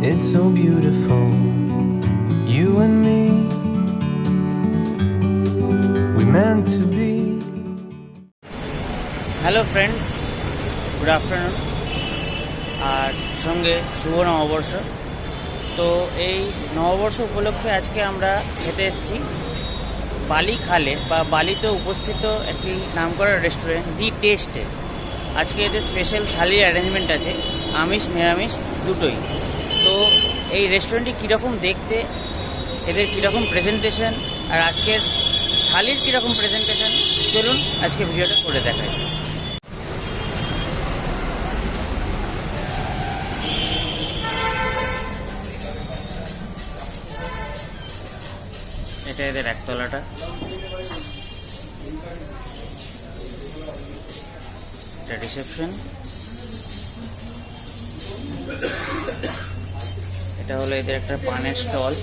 It's so beautiful, you and me. We meant to be. Hello friends good afternoon আর সঙ্গে শুভ নববর্ষ। তো এই নববর্ষ উপলক্ষে আজকে আমরা খেতে এসেছি বালি খালে বা বালিতে উপস্থিত একটি নামকরা রেস্টুরেন্ট দি টেস্টে আজকে এদের স্পেশাল থালির অ্যারেঞ্জমেন্ট আছে আমিষ নিরামিষ দুটোই। তো এই রেস্টুরেন্টটি কীরকম দেখতে, এদের কীরকম প্রেজেন্টেশন আর আজকের থালির কীরকম প্রেজেন্টেশন চলুন আজকে ভিডিওটা করে দেখাই। এটা এদের একতলাটা। এটা রিসেপশন এটা হলো এদের একটা পানের স্টল।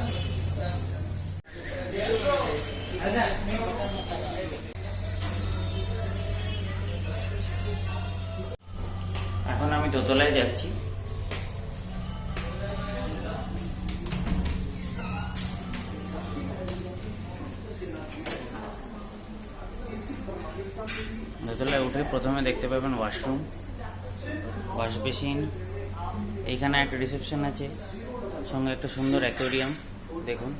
এখন যাচ্ছি। দোতলায় উঠে প্রথমে দেখতে পাবেন ওয়াশরুম ওয়াশ বেসিন এইখানে একটা রিসেপশন আছে, সঙ্গে একটা সুন্দর অ্যাকোরিয়াম দেখুন।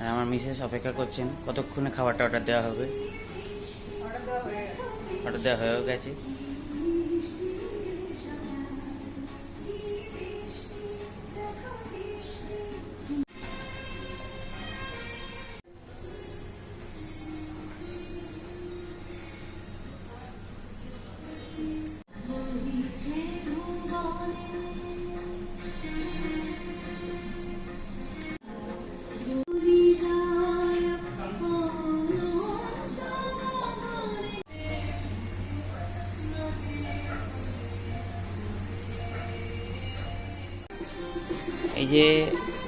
আর আমার মিসেস অপেক্ষা করছেন কতক্ষণে খাবারটা অর্ডার দেওয়া হবে? অর্ডার দেওয়া হয়ে গেছে। এই যে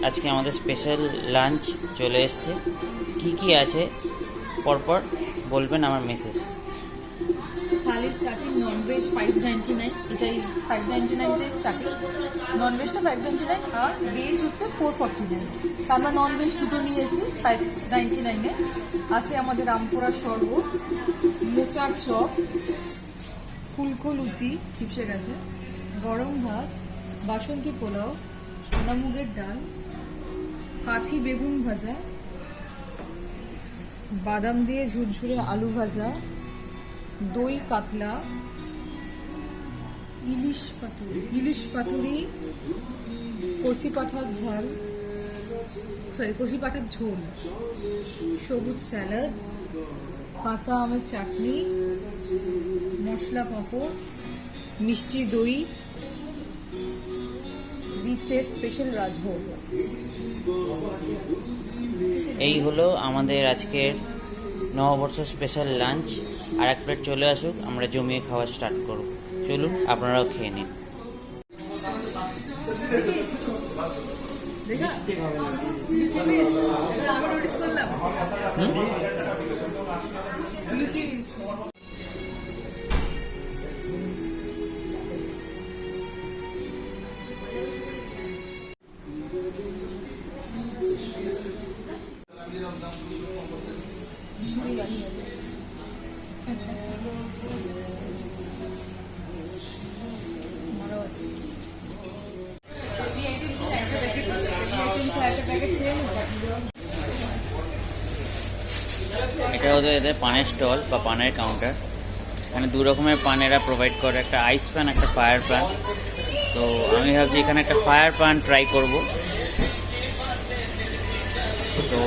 আজকে আমাদের স্পেশাল লাঞ্চ চলে এসছে। কি কি আছে? পরপর বলবেন আমার Mrs thali starting nonveg five ninety nine এটাই ফাইভ নাইনটি নাইন থেকে স্টার্টিং ননভেজটা ফাইভ নাইনটি নাইন আর ভেজ হচ্ছে ফোর ফর্টি নাইন আমরা ননভেজ দুটো নিয়েছি ফাইভ নাইনটি নাইনে আছে আমাদের রামপুরা শরবত, মোচার চপ, ফুলকো লুচি চিপসে গেছে, গরম ভাত, বাসন্তী পোলাও সোনামুগের ডাল কাঠি বেগুন ভাজা, বাদাম দিয়ে ঝুরঝুরে আলু ভাজা, দই কাতলা, ইলিশ পাতুরি ইলিশ পাতুরি, কচি পাঠার ঝাল সরি কচি পাঠার ঝোল, সবুজ স্যালাড, কাঁচা আমের চাটনি, মশলা পাঁপড়, মিষ্টি দই দিচ্ছে স্পেশাল রাজভোগ। এই হলো আমাদের আজকের নববর্ষ স্পেশাল লাঞ্চ আর এক প্লেট চলে আসুক আমরা জমিয়ে খাওয়া স্টার্ট করব। চলুন আপনারাও খেয়ে নিন। করলাম। এটা ওদের এদের পানের স্টল বা পানের কাউন্টার এখানে দু রকমের পান এরা প্রোভাইড করে, একটা আইস প্যান একটা ফায়ার প্যান তো আমি ভাবছি এখানে একটা ফায়ার প্যান ট্রাই করব। তো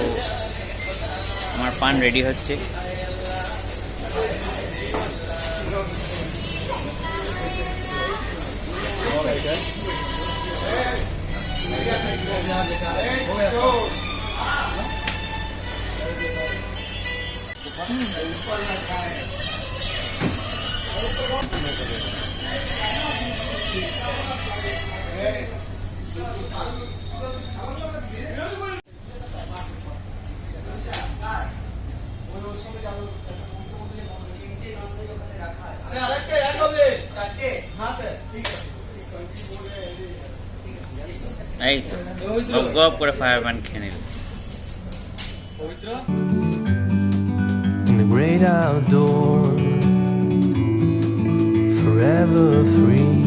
আমার পান রেডি হচ্ছে। এই তো গপ করে ফায়ার প্যান খেয়ে নিল। the great outdoors, forever free.